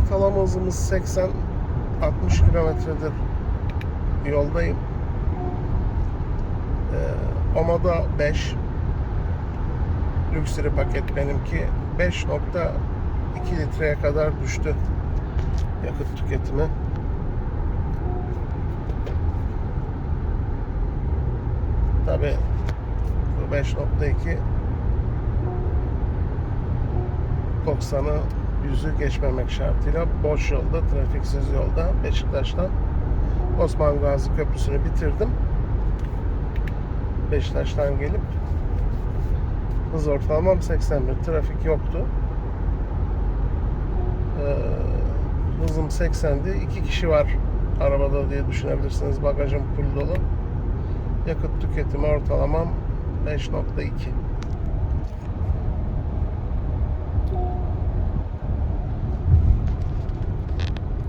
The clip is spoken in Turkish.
ortalama hızımız 80 60 kilometredir yoldayım. Ee, Omada 5 Luxury paket benimki 5.2 litreye kadar düştü yakıt tüketimi. Tabi bu 5.2 90'ı yüzü geçmemek şartıyla boş yolda, trafiksiz yolda Beşiktaş'tan Osman Gazi Köprüsü'nü bitirdim. Beşiktaş'tan gelip hız ortalamam 81. Trafik yoktu. Ee, hızım 80'di. İki kişi var arabada diye düşünebilirsiniz. Bagajım full dolu. Yakıt tüketimi ortalamam 5.2.